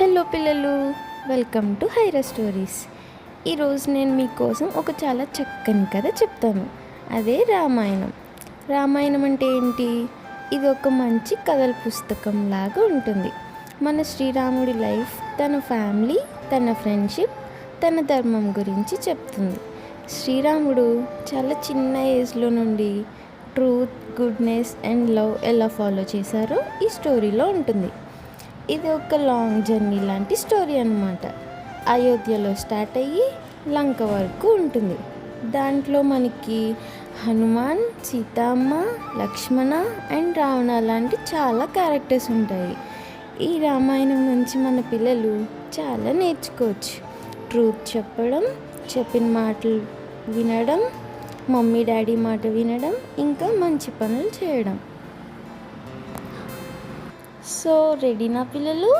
Hello పిల్లలు welcome to హైరా stories. ఈరోజు నేను మీకోసం ఒక చాలా చక్కని కథ చెప్తాను. అదే రామాయణం. రామాయణం అంటే ఏంటి? ఇది ఒక మంచి కథల పుస్తకం లాగా ఉంటుంది. మన శ్రీరాముడి లైఫ్ తన ఫ్యామిలీ తన ఫ్రెండ్షిప్ తన ధర్మం గురించి చెప్తుంది. శ్రీరాముడు చాలా చిన్న ఏజ్లో నుండి ట్రూత్ గుడ్నెస్ అండ్ లవ్ ఎలా ఫాలో చేశారో ఈ స్టోరీలో ఉంటుంది. ఇది ఒక లాంగ్ జర్నీ లాంటి స్టోరీ అన్నమాట. అయోధ్యలో స్టార్ట్ అయ్యి లంక వరకు ఉంటుంది. దాంట్లో మనకి హనుమాన్ సీతమ్మ లక్ష్మణ అండ్ రావణ లాంటి చాలా క్యారెక్టర్స్ ఉంటాయి. ఈ రామాయణం నుంచి మన పిల్లలు చాలా నేర్చుకోవచ్చు. ట్రూత్ చెప్పడం చెప్పిన మాటలు వినడం మమ్మీ డాడీ మాట వినడం ఇంకా మంచి పనులు చేయడం. సో రెడీనా పిల్లలు?